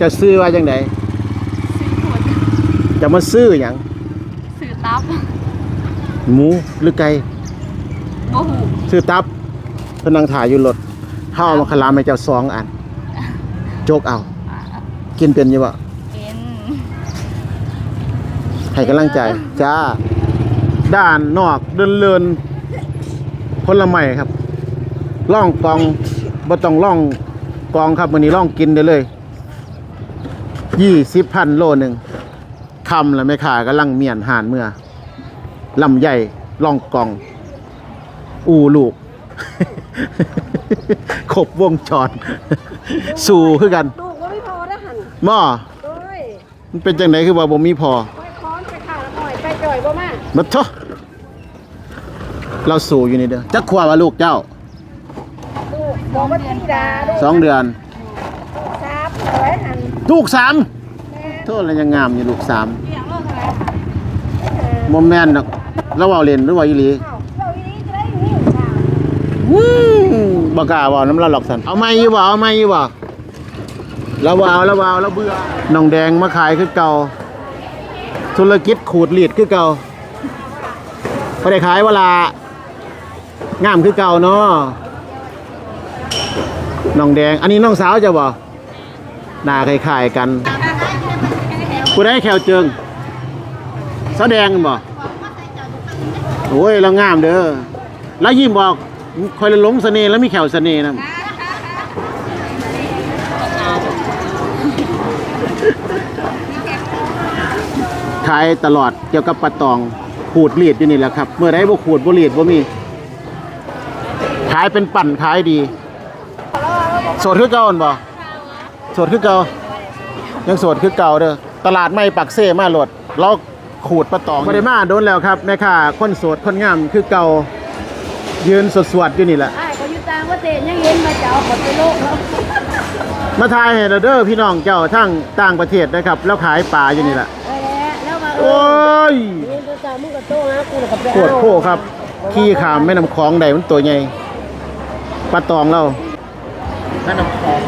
จะซื้อว่าจังไดซื้อผลจะมาซื้อหยังซื้อตับหมูหรือไก่โมหูซื้อตับเพนนังถ่ายอยู่รถเฮาเอามาคลามให้เจ้าสองอัน โจกเอาอ่ากินเป็นอยู่บ่เป็นให้กำลังใจ จ้า ด้านนอกเดินเลินผลไม้ครับล่องกองบ่ต้องล่องกองครับวันนี้ล่องกินได้เลย ยี่สิบพันโลหนึ่งคำแล้วไม่ขากำลังเมียนหานเมื่อลำใหญ่ล่องกอง อูลูกครบวงจร สู่คือกันลูกว่าไม่พอนะหันหม้อโอ้ยมันเป็นจังไหนคือว่าบ่มีพอไปค้อนไปขาละหน่อยไปจ่อยบ่มามาเถอะเราสู่อยู่นี่เด้อจักขวบว่าลูกเจ้า ลูกบอกว่าตีดาลูกสองเดือนสามร้อยหัน ลูกสามแม่โทษแล้วยังงามอยู่ลูกสามเลี้ยงโลกอะไรค่ะเออโมแมนดอกเราเว้าเล่นหรือว่าอีหลีเอ้าเราอีนี้จะได้หิวจ้าวู้บ่กล้าเว้าน้ำเราหรอกสันเอาไม่อยู่บ่เอาไม่อยู่บ่เราบ่เอาเราบ่เอาเราเบื่อน้องแดงมาขายคือเก่า ธุรกิจขูดหลีดคือเก่าบ่ได้ขายเวลางามคือเก่าเนาะน้องแดง อันนี้น้องสาวจะบ่ หน้าคล้ายๆกันผู้ได้แขวเจิงแสดงกันบ่โอ้ยเรางามเด้อแล้วยิ้มบอกคอยละหลงเสน่ห์แล้วมีแขวเสน่ห์นะขายตลอดเกี่ยวกับปลาตองขูดรียดอยู่นี่แหละครับ เมื่อไรบ่ขูดบ่รียดบ่มีขายเป็นปั่นขายดี โสดคือเก่าอันบ่ สดคือเก่ายังโสดคือเก่าเด้อตลาดไม่ปักเซ่มาโหลดเราขูดปลาตองบ่ได้มาโดนแล้วครับแม่ค้าคนโสดคนงามคือเก่ายืนสวดๆอยู่นี่แหละไอ้ก็อยู่ต่างประเทศยังเห็นมาเจ้าหมดไปโลกแล้วมาทายให้เราเด้อพี่น้องเจ้าทั้งต่างประเทศนะครับ แล้วขายปลาอยู่นี่แหละเออแล้วมาเอโอ้อยนี่ตัวเจ้ามึงก็โตนะกูก็ไปโคตรโคครับ ขี้ขามแม่น้ำคลองใดมันตัวใหญ่ปลาตองเราแม่น้ำคลอง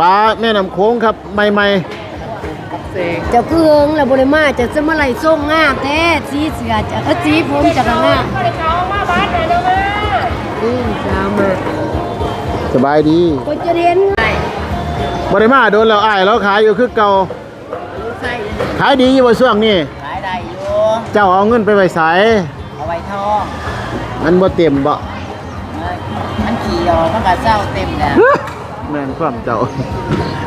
ปลาแม่น้ำโค้งครับใหม่เจ้าคือเอิงแล้วบ่ได้มาจะจะมาไหลส่งงามแท้สีเสือจะเออสีผมจะกงามบ่ได้เขามาบ้านน่ะเด้อมาอืมสาวมาๆสบายดีก็จะเห็นไงบริมาโดนแล้วอ้ายเราขายอยู่คือเก่าขายดีอยู่ว่าช่วงนี้ขายได้อยู่ เจ้าเอาเงินไปไว้ใสเอาไว้ท่องมันบ่เต็มบ่เอ้ยมันขี่ออกมันก็เศร้าเต็มแล้ว แม่นความเจ้า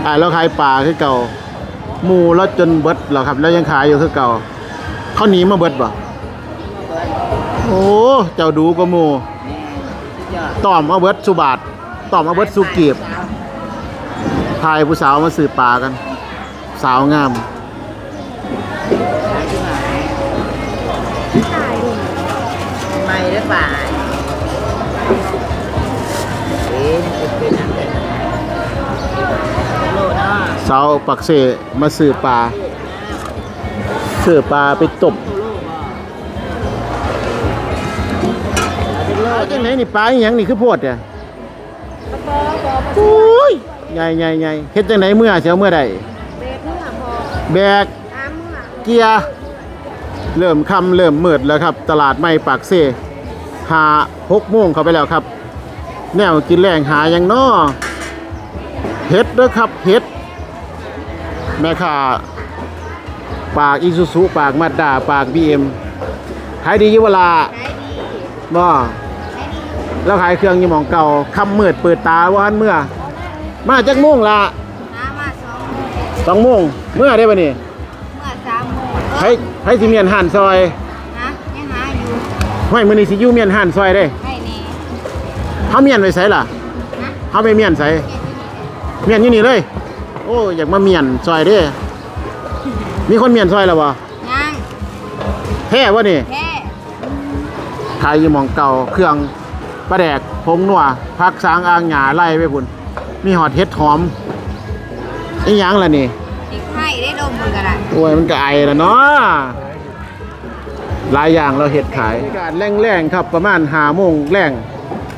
อ้าเราขายปลาคือเก่าหมูเราจนเบิดแล้วครับ แล้วยังขายอยู่คือเก่าเขาหนีมาเบิดบ่โอ้เจ้าดูกว่าหมูนี่อดตอมเอาเบิดสุบาทตอมเอาเบิดสุกีบพายผู้สาวมาสืบปลากัน สาวงามขายที่ไม่หรือเปล่าเอ๊ะเป็นอะไรโลเนะ สาวปักเสมาสืบปลาสืบปลาไปตบเอาจังไหนนี่ปลาอหยังนี่คือโพดเนี่ยโอ้ยใหญ่ใหญ่ใหญ่เฮ็ดจังไหนเมื่อเสียวเมื่อใดเบรกเมื่อพอแบกตามเมื่อเกียร์เริ่มค่ำเริ่มมืดแล้วครับ ตลาดไม่ปากเซ่หาหกโมงเข้าไปแล้วครับ แนวกินแรงหาอย่างน้อเฮ็ดเด้อครับเฮ็ด แม่ค้าปากอีซูซุปากมาดดาปากบีเอ็มขายดีอยู่เวลาขายดีบ่แล้วขายเครื่องอยี่หมองเก่าค่ำมืดเปิดตาว่าหันเมื่อ มาจักโมงละน้ำมาสองสองโมงเมื่อได้ปะนี่เมื่อสามโมงให้ให้สิเมียนหันซอยนะยังหาอยู่ห้อยมื้อนี้สิอยู่เมียนหันซอยเด้ให้นี่เฮาเมียนไว้ไสล่ะนะเฮาไปเมียนไสเมียนอยู่นี่เลย โอ้อยากมาเมียนซอยเด้มีคนเมียนซอยแล้วบ่ยังแท้บ่นี่แค่ขายอยู่หมองเก่าเครื่องปลาแดกผงนัวผักสางอ่างหญ้าไล่ไปพุ่นมีหอดเห็ดหอมอีหยังล่ะนี่อีกให้ได้ดมมันก็ได้โอ้ยมันก็ไอแล้วเนาะหลายอย่างเราเห็ดขายบรรยากาศแรงๆครับประมาณหาโมงแรง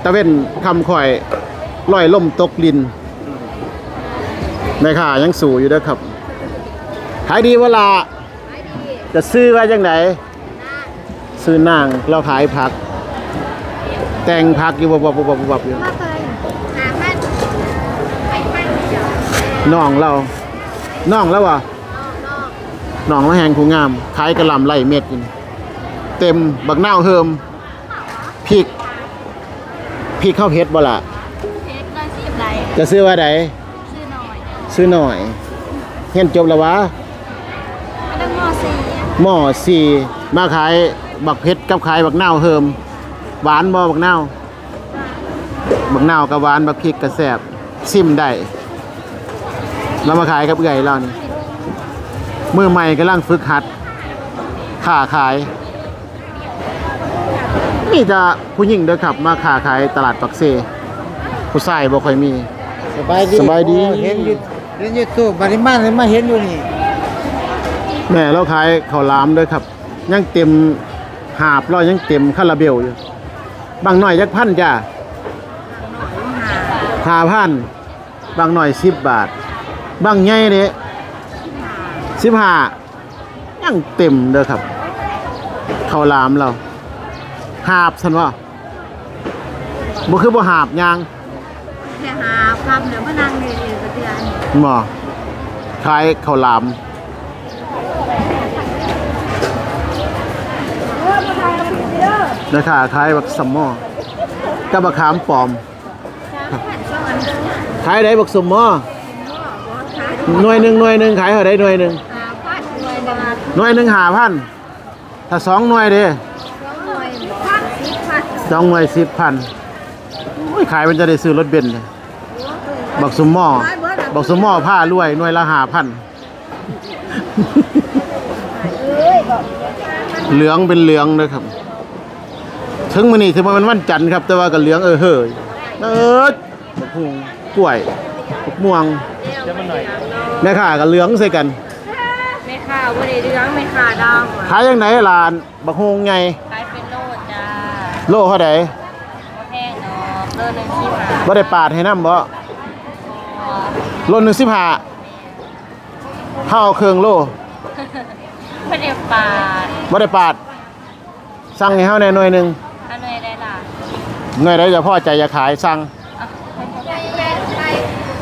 ตะเว้นคำข่อยลอยล่มตกลิน แม่ค่ะยังสู่อยู่นะครับขายดีเวลาจะซื้อไว้ยังไหนซื้อนางเราขายผัก แต่งผักอยู่บวบบบบบบบอยู่น่องเราน่องแล้ววะน่องแล้วแหงผูงามขายกระลำไรเม็ดกินเต็มบักเน่าเฮิมพริกพริกข้าวเพชรบ่ละจะซื้อว่าไน ซื้อหน่อยเฮียนจบแล้ววะไม่ต้องงอสีหม้อสี่มาขายบักเพชรกับขายบักนาวเฮิมหวานบ่บักนาวบักนาวกับหวานบักพริกกับแสบซิมได้เรามาขายกับเอื่อยเรานี่มือใหม่กำลังฝึกหัดค้าขาย นี่จะผู้หญิงเด้อครับ มาค้าขายตลาดปักเซผู้ชายบ่ค่อยมี สบายดี สบายดีโอ้เห็นอยู่ เห็นอยู่ตู้บริมาเลยมาเห็นอยู่นี่แม่เราขายข้าวหลามด้วยครับ ยังเต็มหาบเรายังเต็มคาราเบลอยู่ บางหน่อยจักพันจ้าห้าพัน บางหน่อยสิบบาท บางใหญ่เนี่ยสิบห้ายังเต็มเด้อครับข้าวหลามเรา หาบสันว่าบ่คือบ่หาบยางแค่หาความเดี๋ยวมานั่งนี่ๆก็เตือน หมอขายข้าวหลามนะคะขายบักสมหมอกับบักขามปลอมครับขายได้บักสมหมอหน่วยหนึ่งหน่วยหนึ่งขายเท่าไดหน่วยหนึ่งหาพัดหน่วยหนึ่งหน่วยหนึ่งหาพันถ้าสองหน่วยเด้สองหน่วยพัดสิบพัดสองหน่วยสิบพันโอ้ยขายมันจะได้ซื้อรถเบนซ์เลยบักสมหมอ บักสมหมอผ้ารวยหน่วยละหาพัน เหลืองเป็นเหลืองเลยครับ ถึงมื้อนี้ถึงมันวันจันทร์ครับ แต่ว่าก็เหลืองเออเฮ้ยเออบักฮุงกล้วยบักม่วงแม่ค้าก็เหลืองใส่กันไม่ค่ะวันนี้เรื่องไม่ค่ะดองขายยังไงร้านบักฮุงไงขายเป็นโลจ้าโลเท่าใดแพงเนาะเลิศเลยที่มาบ่ได้ปาดให้นำบ่ โลหนึง15เฮาเอาเครื่องโลไม่ได้ปาดบ่ได้ปาด สั่งให้เฮาแหน่หน่วยหนึงอันไหนได้ล่ะหน่วยใดจะพอใจจะขายสั่ง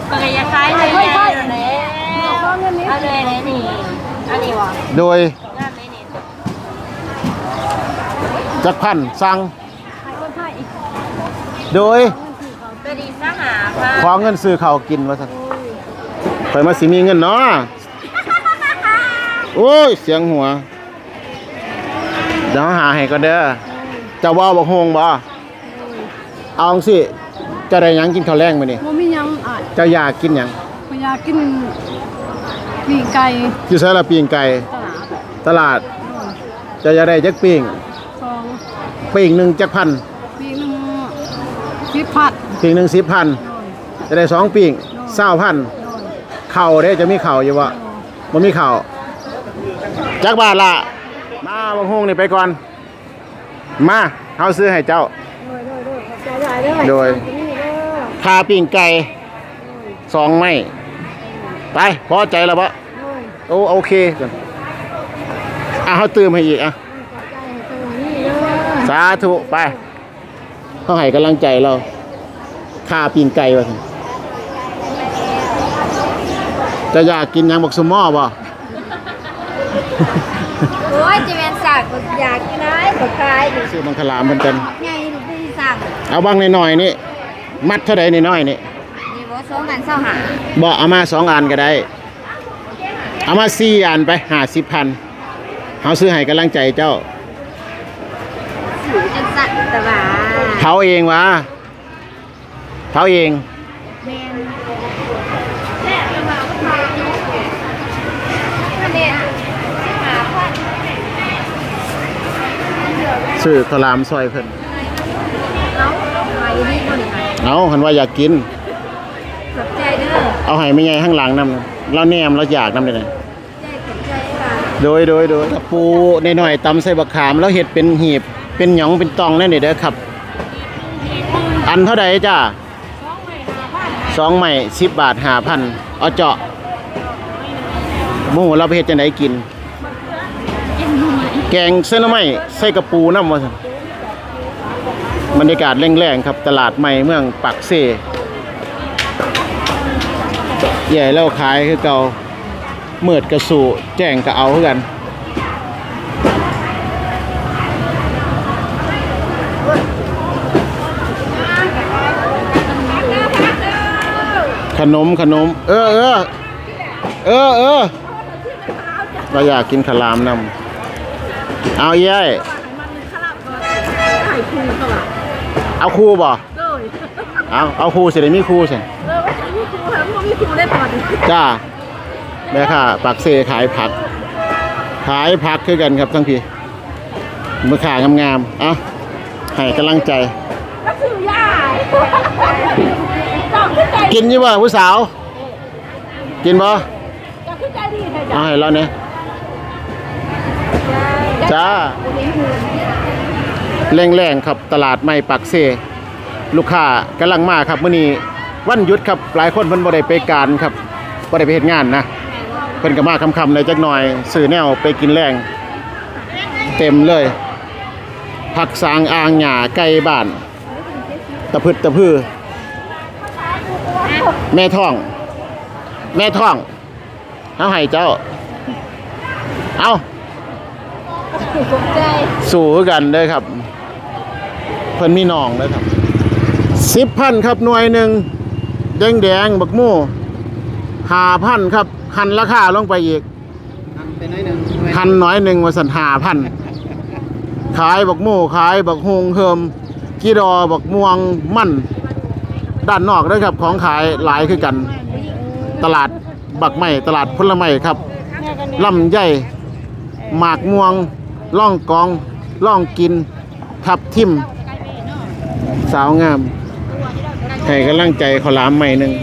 ปกติจะขายเลยแน่เลยอันไหนไหนนี่อันนี้วะโดยงานไหนนี่จักพันสั่งโดยตัวดีสหาค่ะ ขอเงินซื้อข้าวกินว่าซั่น ข่อยมาสิมีเงินเนาะโอ้ย เสียงหัวเดี๋ยวหาให้ก็เด้อเจะว่าบ่ฮงบ่เอาจังสิเจะได้หยังกินข้าวแรงมื้อนี้บ่มีหยังอะเจะอยากกินหยังพยากกินปีกไก่อยู่ไสละปิ้งไก่ตลาดตลาดเจะอยากได้จักปิ้งสองปิ้งหนึงจักพันปีกหนึ่งสิบพัดปิ้งหนึง10,000จะได้สองปิ้ง20,000ข้าว เด้จะมีข้าวอยู่บ่บ่มีข้าวจักบาทละมาบ่ฮงนี่ไปก่อน มาเฮาซื้อให้เจ้า โดยคาปิ้งไก่สองไม้ไปพอใจแล้วปะโอ้โอเคก่อนอะเขาตื่มให้อีกอะสาธุไปเขาให้กำลังใจเราคาปิ้งไก่วะ จะอยากกินหยังบอกสมอบ่โอ้ยจะเป็นสักก็อยากกินอะไรก็ขายดิซื้อบังคลามเหมือนกันไงลูกพี่สั่งเอาบ้างหน่อยๆนี่มัดเท่าใดน้อยๆนี่นี่บ่สองอันเศร้าหาบอกเอามาสองอันก็ได้ เอามาสี่อันไปหาสิบพันเขาซื้อให้กำลังใจเจ้าสิจังสั่นแต่ว่าเผาเองวะเผาเอง แม่นอันนี้หาพัด ซื้อข้าวหลามซอยเพิ่นเอาไว้นี่บ่นี่ค่ะเอาหันว่าอยากกินขอบใจเด้อเอาให้ไม่ใหญ่ข้างหลังนำเราแนมเราอยากนำเลยนะใจขอบใจค่ะโดยโดยโดยกระปูในหน่อยๆตำใส่บักขาม แล้วเห็ดเป็นหีบ เป็นหยองเป็นตองนั่นนี่เด้อครับ อันเท่าใดจ้าสองใหม่สิบบาทห้าพันเอาเจาะโมเราไปเฮ็ดจังไดกิน แกงเส้นหน่อไม้ใส่กระปูน้ำว่าซั่นบรรยากาศแรงๆครับ ตลาดใหม่เมืองปักเซ่ใหญ่แล้วขายคือเก่าเมิดกระสู่แจ้งกระเอาคือกัน ขนมขนม เออเออเออเออเราอยากกินขลามนำ เอาเย้ยเอาครูบ่เอาเอาครูสิได้มีครูสิจ้าแม่ค่ะปักเซขายผัก ขายผักคือกันครับทั้งพี่มือขางามๆเอาให้กำลังใจกินอยี่บ่ผู้สาว กินบ่เอาให้เราเนี่ย จ้าแรงๆครับตลาดไม่ปักเซ ลูกค้ากำลังมาครับมื้อนี้วันหยุดครับหลายคนเพิ่นบ่ได้ไปการครับบ่ได้ไปเฮ็ดงานนะเพิ่นก็มาค่ำๆเลยจักหน่อยซื้อแนวไปกินแรง เต็มเลย ผักสางอ่างหญ้าไก่บ้าน ตะพึดตะพือ แม่ท่อง แม่ท่องเอาให้เจ้า เอา สู่คือกันเด้อครับ เพิ่นมีน้องเด้อครับสิบพันครับหน่วยหนึ่งแดงแดงๆบักหมู่ห้าพันครับหันราคาลงไปอีกเป็นน้อยหนึ่งพันน้อยหนึ่งว่าสันหาพัน ขายบักหมู่ขายบักฮงเฮิมกีดอบักม่วงมั่น ด้านนอกด้วยครับของขายหลายคือกัน ตลาดบักไม้ตลาดผลไม้ครับลำไยหมากม่วง ล่องกองล่องกิน ทับทิม สาวงามให้กำลังใจเขาหลามใหม่หนึ่ง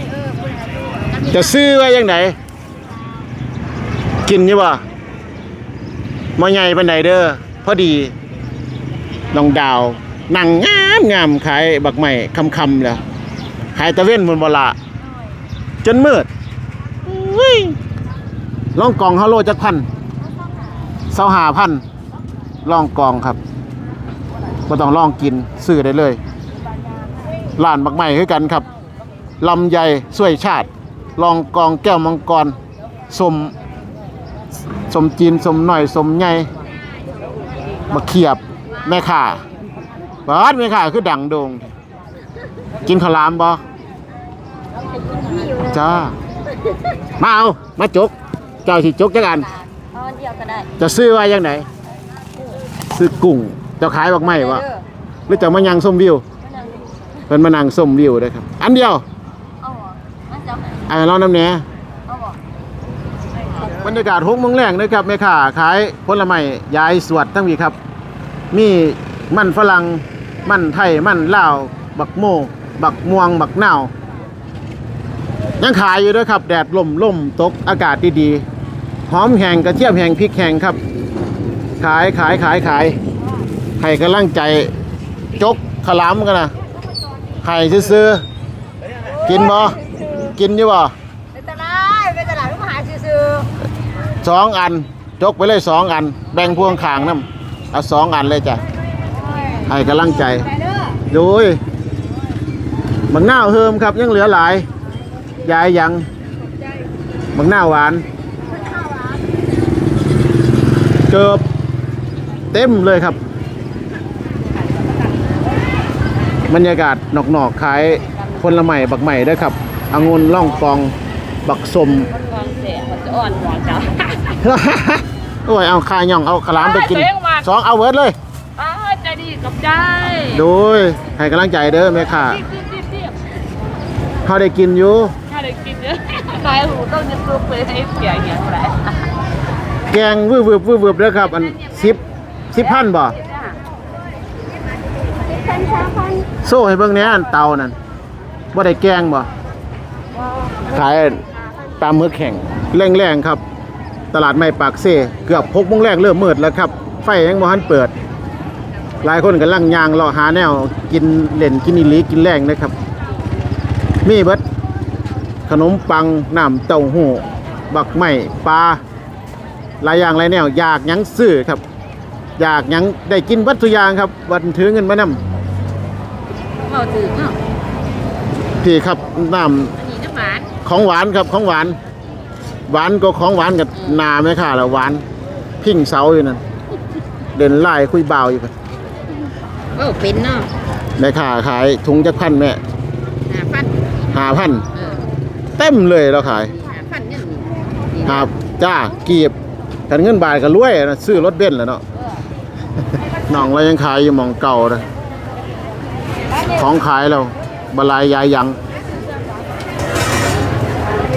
จะซื้อไว้ยังไงกินยู่บ่มาใหญ่ปันไดเด้อพอดีน้องดาวนั่งงามงามขายบักใหม่คำคำๆแล้วขายตะเว้นบนบละจนมืดล่องกองฮัลโลจักพันเสาหาพัน ล่องกองครับก็ต้องล่องกินซื้อได้เลยร้านบักใหม่คือกันครับลำไยสวยชาติลองกองแก้วมังกรสมสมจีนสมหน่อยสมใหญ่มาเขียบแม่ข่าบาดแม่ข่าคือดังโดงกินข้าวหลามบ่จ้ามาเอามาจก เจ้าสิจกจักอันเอาอันเดียวก็ได้จะซื้อไว้ยังไง ซื้อกุ้งเจ้าขายบักไม้วะหรือเจ้ามายังส้มวิวเพิ่นมานั่งส้มวิวเด้อครับ อันเดียวเอาเหรอมันจะเอาไอ้เราน้ำแหน่เอาเหรอบรรยากาศหกโมงแรงนะครับแม่ค้าขายผลไม้ยายสวดทั้งวีครับ มีมันฝรั่งมันไทยมันลาว บักโมบักม่วง บักนาวยังขายอยู่ด้วยครับ แดดลมลมตกอากาศดีๆหอมแห้งกระเทียมแห้งพริกแห้งครับ ขายขายขายขายให้กำลังใจ จกขาวหลามกันนะให้ซื้อๆกินบ่กินอยู่บ่ไปตลาดไปตลาดลูกหาซื้อสองอัน จกไปเลยสองอัน แบ่งพวงขางน้ำเอาสองอันเลยจ้ะให้กำลังใจดูยบังหน้าวเฮิมครับยังเหลือหลายยายยังบังหน้าวหวานเกือบ เต็มเลยครับ บรรยากาศนอกๆขายผลไม้บักใหม่ด้วยครับองุ่นล่องกองบักสมๆก่อนเสียมันจะอ่อนหัวจ้ะโอ้ยเอาคาย่องเอาขลามไปกินเอ้ยเจ๊งมากสองเอาเวิร์ดเลยอ้าวใจดีกับใจโดยให้กำลังใจเด้อแม่ค่ะรีบรีบรีบรีบเขาได้กินอยู่ถ้าได้กินเยอะขายหูต้องจะซุปเลยให้เสียอย่างเงี้ยไรแกงวืบวืบวืบวืบเด้อครับ อันสิบ สิบพันบ่โซ่ให้เบิ่งแหน่อันเตานั่นบ่ได้แกงบ่ขายตามมือแข่งแรงๆครับ ตลาดไม่ปากเซ่เกือบ6โมงแรกเริ่มมืดแล้วครับ ไฟยังบ่ทันเปิด หลายคนกำลังย่างรอหาแนว กินเล่นกินอีหลีกินแรงนะครับ มีเบิดขนมปังน้ำเต้าหู้บักไม้ปลาหลายอย่างหลายแนวอยากหยังซื้อครับ อยากหยังได้กินวัตถุกอย่างครับ วันถือเงินมานำเอาถือเนาะพี่ครับน้อันนี้น้ำหวานำของหวานครับของหวาน หวานก็ของหวานกับนาไหมค่ะละหวานพิงเสาอยู่นั่นเดินไล่คุยบ่าวอยู่ครับเออเป็นเนาะแม่ค้าขายถุงจักพันแม่หาพันหาพันเออเต็มเลยเราขายหาพันเนี่ยนี่ครับจ้ากีบกันเงินบาทก็รวยนะซื้อรถเบนซ์แล้วเนาะ น้องเรายังขายอยู่หมองเก่าเลยของขายเราบลายยายยัง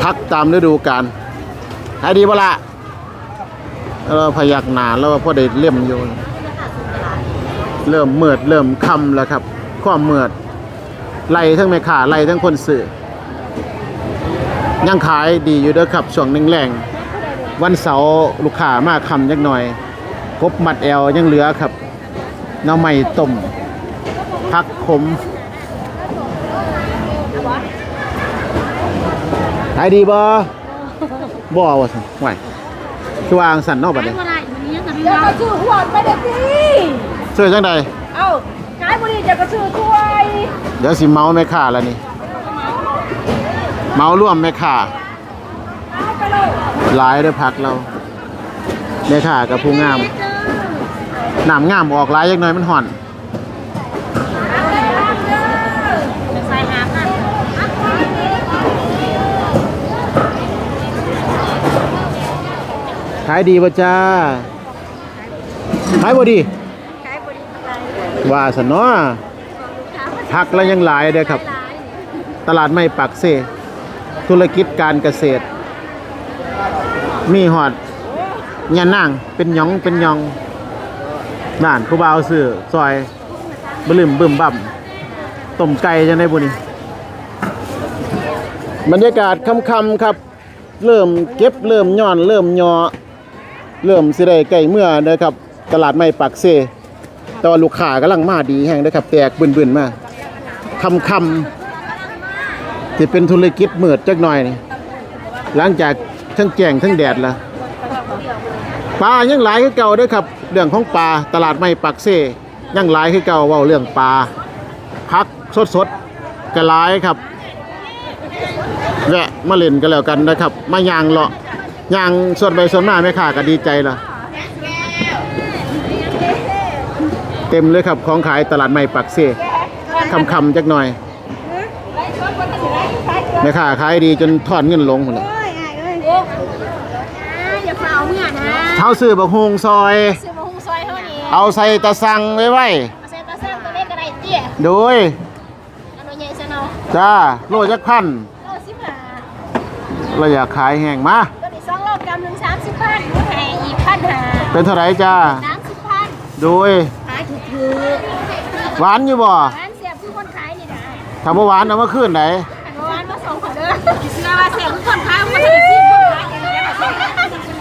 พักตามฤดูกาลขายดีบ่ละเราพยักหนาแล้วว่าพอได้เล่มอยู่เริ่มเมือดเริ่มคำแล้วครับ ความเมือดไล่ทั้งแม่ค้าไล่ทั้งคนซื้อยังขายดีอยู่เด้อครับช่วงหนึ่งแรงวันเสาร์ลูกค้ามาคำยักหน่อยกบมัดแอลยังเหลือครับ น้ำใหม่ต้มพักขมขายดีบ่บ่ว่าซั่นไหวคือวาจั่งสั่นเนอกบัดนี้บ่ได้มันยังกับพี่เดี๋ยวว่าก็ชื่อหวานไปเด็ดสิซื้อจังใดเอ้าขายบุหรี่จะก็ชื่อถ้วยเดี๋ยวสิเมาแม่ค้าแล้วนี่ เมาร่วมแม่ค้าเอาไปเลยหลายเด้อพักเราแม่ค้ากับผู้งาม น้ำงามออกหลายจักหน่อยมันห่อนขายดีป่ะจ้าขายบ่ดีว่าสนเนาะพักแล้วยังหลายเด้อครับ ตลาดไม่ปักเซธุรกิจการเกษตร มีหอดยานั่งเป็นยองเป็นยอง บ้านผู้บ่าวซื้อซอยบลืมบึมบั่มต้มไก่จังได้บุนี่บรรยากาศค่ำๆครับ เริ่มเก็บเริ่มย่อน เริ่มยอเริ่มสิได้ไก่เมื่อเด้อครับ ตลาดไม่ปักเซแต่ว่าลูกค้ากำลังมาดีแห้งเด้อครับ แตกบึนๆมาค่ำๆที่เป็นธุรกิจเมือดจักหน่อยนี่หลังจากทั้งแจงทั้งแดดละ ปลายังหลายคือเก่าด้อครับ เรื่องของปลาตลาดไม่ปักเซยังหลายคือเก่าเว้าเรื่องปลาพักสดๆก็หลายครับแวะมาเล่นกันแล้วกันนะครับ มายางเลาะยางส่วนไปส่วนมาไม่ค่าก็ดีใจละเต็มเลยครับของขายตลาดใหม่ปักเซ่คำๆจักหน่อยแม่ค้าขายดีจนทอดเงินลงหมดเลย เฝ้าเมื่อนะเท้าซื้อบักฮงซอย ซื้อมาหุงซอยเท่านี้เอาใส่ตะสังไว้ไว้เอาใส่ตาเส้นตัวเล็กอะไรเตี้ยโดยอันนี้ใหญ่ซะเนาะจ้าโลจักพันโลสิบห้าเราอยากขายแห้งมา ตัวนี้สองโลกรัมหนึ่งสามสิบพันให้อีกพันห้าเป็นเท่าไหร่จ้า สามสิบพันโดยขายถูกถูกหวานอยู่บ่ร้านเสียบคือคนขายนี่นะถ้าบ่หวานเอามาคืนไหนขันวานมาส่งคนเด้อเชื่อว่าเสียบคือคน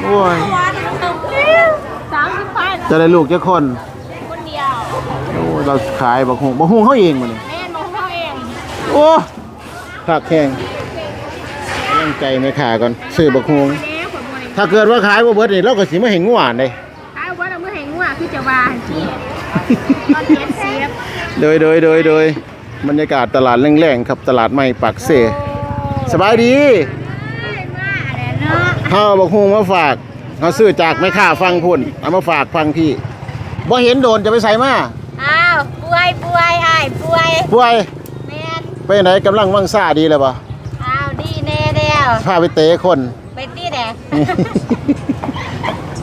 โอ้ยวานมันส่งสามสิบพันจะได้ลูกจะคนคนเดียวโอ้เราขายบักฮงบักฮงเขาเองมันแม่นมองเขาเองโอ้ผักแข็งยังใจไม่ขาก่อนซื้อบักฮงแม่ผลโมเลถ้าเกิดว่าขายบ่เบิดนี่เราก็สิมาเห็นงวานเลยขายว่าเราเมื่อแห่งว่าคือจะวานที่ตอนเย็นเสียบโดยโดยโดยโดยบรรยากาศตลาดแรงๆครับตลาดใหม่ปากเสสบายดี เป็นว่าอะไร เนาะเฮาเอาบักฮงมาฝากเฮาซื้อจากแม่ค้าฟังพุ่นเอามาฝากฟังพี่บ่เห็นโดนจะไปใส่มาอ้าวป่วยป่วยอ้ายป่วยป่วยแม่นไปไหนกำลังวังซ่าดีเลยบ่อ้าวดีแน่แล้วพาไปเตะคนไปตีแดก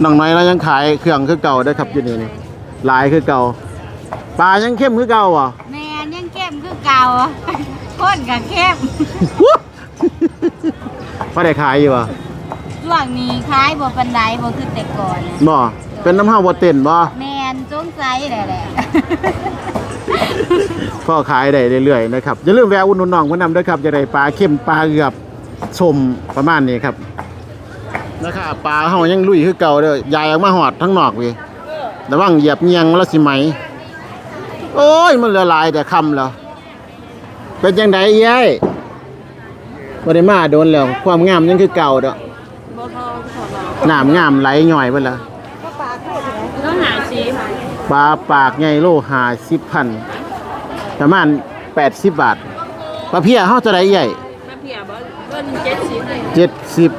น้องน้อยเรายังขายเครื่องคือเก่าเด้อครับอยู่นี่นี่หลายคือเก่าปลายังเข้มคือเก่าอะ แม่นยังเข้มคือเก่าคนกับเข้มพอได้ขายอยู่อะ ช่วงนี้ขายบ่ปันไดบ่คือแต่ก่อนบ่เป็นน้ำเฮาบ่เต้นบ่แม่นสงสัยแหละแหละพ่อขายได้เรื่อยๆนะครับอย่าลืมแวะอุดหนุนน้องเพิ่นนำด้วยครับจะได้ปลาเข้มปลาเกือบชมประมาณนี้ครับนะครับปลาเฮายังลุยคือเก่าเด้อยายออกมาหอดทั้งนอกเว้ยระวังเหยียบเงียงแล้วสิไหม โอ้ยมันเหลือหลายแต่คำแล้ว เป็นจังไดเอ้ยบ่ได้มาโดนแล้วความงามยังคือเก่าเด้อ บ่น้ำงามไหลย่อยเบิดละต้องหาชีพปลาปากใหญ่โลหาสิบพันประมาณแปดสิบบาทปลาเพียเฮาจะได้ใหญ่แม่เพียบ่เบิ้ลเจ็ดสิบเลยเจ็ดสิบ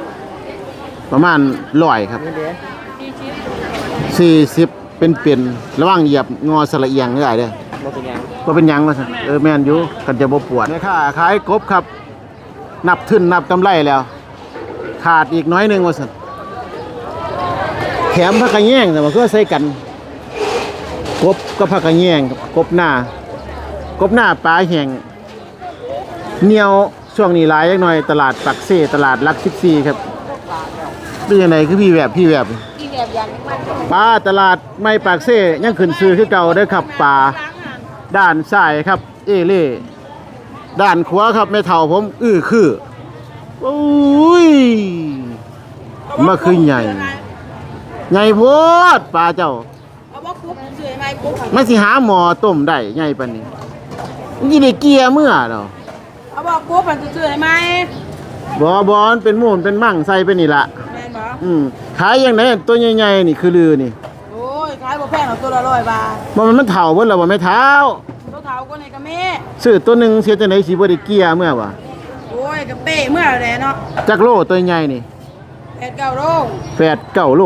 ประมาณร้อยครับสี่สิบสี่สิบเป็นเป็นระหว่างเหยียบงอสละเอียงได้เด้อบ่เป็นหยังว่าเป็นหยังวะซั่นเออแม่นอยู่กันจะบ่ปวดแม่ค้าขายกบครับ นับทึนนับกำไรแล้ว ขาดอีกน้อยหนึ่งว่าซั่นแถมผักกระแยงแต่ว่าก็ใส่กัน กบก็ผักกระแยงกบหน้ากบหน้าปลาแห้งเหนียวช่วงนี้หลายจักหน่อยตลาดปักเซตลาดลัก14ครับเป็นยังไงคือพี่แบบพี่แบบที่แบบยันปลาตลาดไม่ปากเซ่ยังขึ้นซื้อคือเก่าเด้ครับปลาด้านซ้ายครับ เอเล่ด้านขวาครับแม่เฒ่าผมอื้อคือ โอ้ยมาคือใหญ่ใหญ่โพดปลาเจ้าเอาบ่คุบสวยไหมคุบมันสิหาหมอต้มได้ใหญ่ปานนี้มันสิได้เกลียเมื่อดอกเอาบ่คุบมันสวยไหมบ่บ่มันเป็นหมูนเป็นมั่งใส่ไปนี่ล่ะแม่นบ่อืมขายยังไงตัวใหญ่ๆนี่คือลือนี่โอ้ยขายบ่แพงหรอกตัวละร้อยบาทบ่มันมันเฒ่าเบิดแล้วบ่แม่เฒ่าตัวเฒ่าก็ในกระเม่ซื้อตัวหนึงเสียจังได๋สิบ่ได้เกลียเมื่อวะโอ้ย กระเป้เมื่อไรเนาะจักโลตัวใหญ่นี่แปดเก้าโลแปดเก้าโล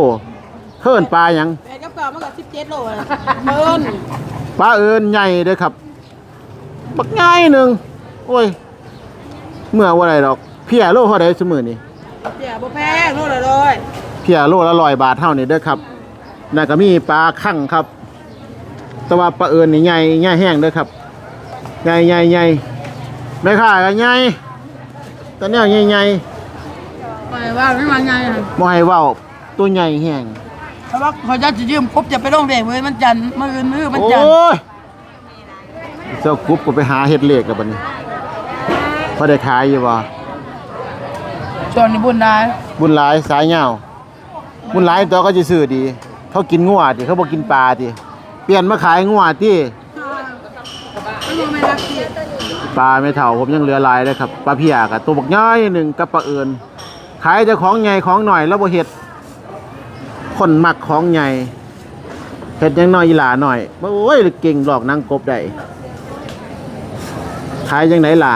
เฮิ่นปลาหยังแปดกับเก้ามันก็สิบเจ็ดโลนะเพิ่นปลาเอินใหญ่เด้อครับบักง่ายหนึ่งโอ้ยเมื่อว่าไรดอกเพียโลเท่าไดสมือนี่เดี๋ยบ่แพงโลละร้อยเพียโลละร้อยบาทเท่านี้เด้อครับนั่นก็มีปลาคั่งครับ แต่ว่าปลาเอินนี่ใหญ่ใหญ่แห้งเด้อครับใหญ่ใหญ่ใหญ่ไม่ค่าก็ใหญ่ ตอนนี้ใหญ่ใหญ่ไปว่าไม่มาไงบ่ให้เว้าตัวใหญ่แห้งเพราะว่าเขาจะยืมปุ๊บจะไปลงเด็กเว้ยมันจันทร์มื้ออื่นมื้อมันโอ้จันทร์ยเจ้ากุ๊บก็ไปหาเฮ็ดเลขกับบัดนี้พอได้ขายอยู่บ่ชวนบุญได้บุญหลายสายเหงาบุญหลายตัวก็จะซื้อดี เขากินงัวติเขาบอกกินปลาติเปลี่ยนมาขายงัวติ ปลาไม่เท่าผมยังเหลือหลายเลยครับปลาเพียกับตัวบักย่อยหนึ่งกับปลาเอิญขายจะของใหญ่ของหน่อยแล้วบ่เฮ็ดคนมักของใหญ่เฮ็ดยังน้อยอีหลาหน่อยโอ้ยเก่งหลอกนางกบได้ขายยังไหนล่ะ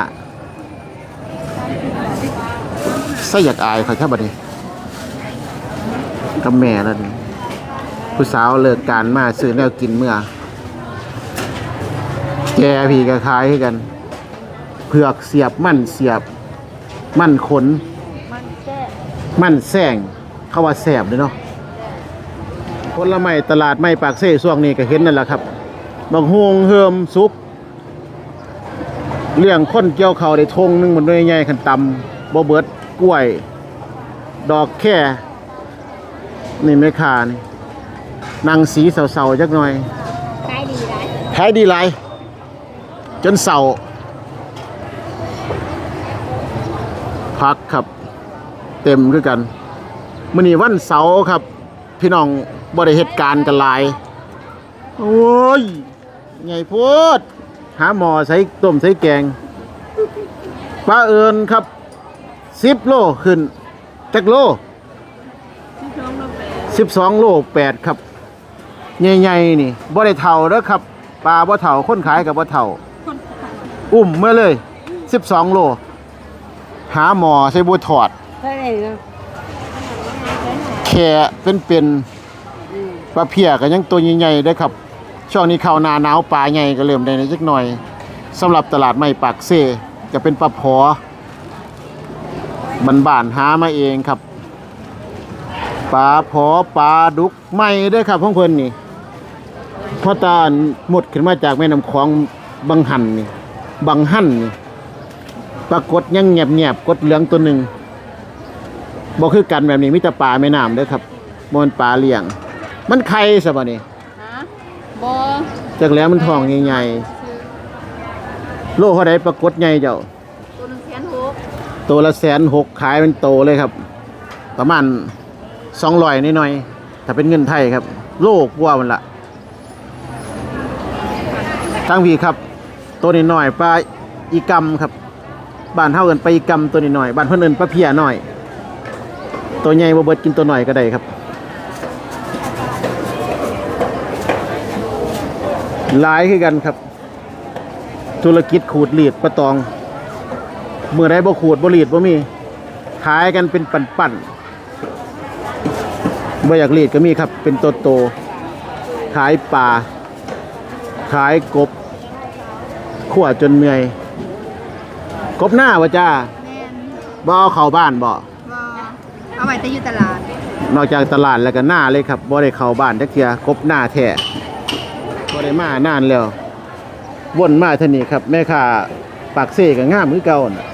ใส่อยากอายเขาแค่บัดนี้กับแม่แล้วนี่ผู้สาวเลิกการมาซื้อแนวกินเมื่อ แกพี่ก็คล้ายกัน ผือกเสียบมั่นเสียบ มั่นขนมั่นแซงเขาว่าแสบเลยเนาะผลไม้ตลาดไม้ปากเซ่ช่วงนี้ก็เห็นนั่นแหละครับบางฮวงเฮิมซุกเลี้ยงคนเกี่ยวเขาวได้ทงหนึงมันด้วยใหญ่ขันตำบ่เบิดกล้วย ดอกแค่ นี่ไม่ขานี่นางสีเสาๆจักหน่อยขายดีไรขายดีหลายจนเสา พักครับ เต็มคือกันมื้อนี้วันเสาร์ครับ พี่น้องบ่ได้เหตุการณ์กันหลาย โอ้ยใหญ่โพดหาหมอใส่ต้มใส่แกงปลาเอิญครับ10โลขึ้นจักโลสิบสองโลแปดครับใหญ่ๆนี่บ่ได้เท่าเด้อครับปลาบ่เท่าคนขายกับบ่เท่า อุ้มเมื่อเลยสิบสองโล หาหมอใส่บัวถอด เท่าไหร่เนาะแค่เป็นเป็นๆปลาเพียก็ยังตัวใหญ่ๆเด้อครับ ช่วงนี้เข้าหนาหนาวปลาใหญ่ก็เริ่มได้ในจักหน่อยสำหรับตลาดใหม่ปากเซจะเป็นปลาพอบ้านๆหามาเองครับปลาพอปลาดุกไม่ได้อครับของเพิ่นนี่พอตาหมดขึ้นมาจากแม่น้ำคลองบางหันนี่บางหันนี่ ปรากฏยังเงียบเงียบๆกดเหลืองตัวหนึ่งบ่คือกันแบบนี้มิแต่ปลาแม่น้ำเด้อครับบ่มันปลาเลี้ยง มันไข่ซะบ่นี่ฮะบ่จากแล้วมันท้องใหญ่ๆโลเท่าใดปรากฏใหญ่เจ้าตัวหนึงแสนหกตัวละแสนหกขายเป็นโตเลยครับ ประมาณสองร้อยนิดหน่อยๆถ้าเป็นเงินไทยครับ โลกว่ามันละทั้งพี่ครับ ตัวนี้หน่อยปลาอีกำครับ บ้านเท่ากันไปกำตัวนี้หน่อยบ้านเพื่อนเอินปลาเพียหน่อย ตัวใหญ่บ่เบิดกินตัวหน่อยก็ได้ครับหลายคือกันครับ ธุรกิจขูดรีดประตองเมื่อไรบ่ขูดบ่รีดบ่มีขายกันเป็นปั่นๆบ่อยากรีดก็มีครับ เป็นโตโตๆขายปลาขายกบขั่วจนเมื่อย กบหน้าวะจ้าแม่นบ่เอาเข้าบ้านบ่บ่เอาไว้แต่อยู่ตลาดนอกจากตลาดแล้วก็หน้าเลยครับบ่ได้เข้าบ้านจักเทื่อกบหน้าแท้บ่ได้มานานแล้ววนมาเท่านี้ครับ แม่ค้าปากเซ่ก็งามคือเก่าน่ะ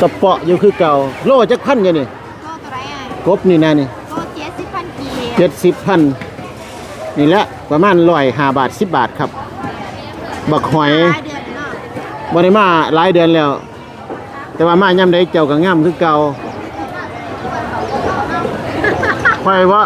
ตะเปาะอยู่คือเก่าโลจักพันอยู่นี่โลตัวไรอะกบนี่นะนี่โลเจ็ดสิบพันกีเจ็ดสิบพันนี่แหละประมาณร้อยห้าบาทสิบบาทครับ บักหอยหลายเดือนเนาะ บ่ได้มาหลายเดือนแล้ว แต่ว่ามาย่ำได้เจ้ากับง่ำคือเก่าหอยว่า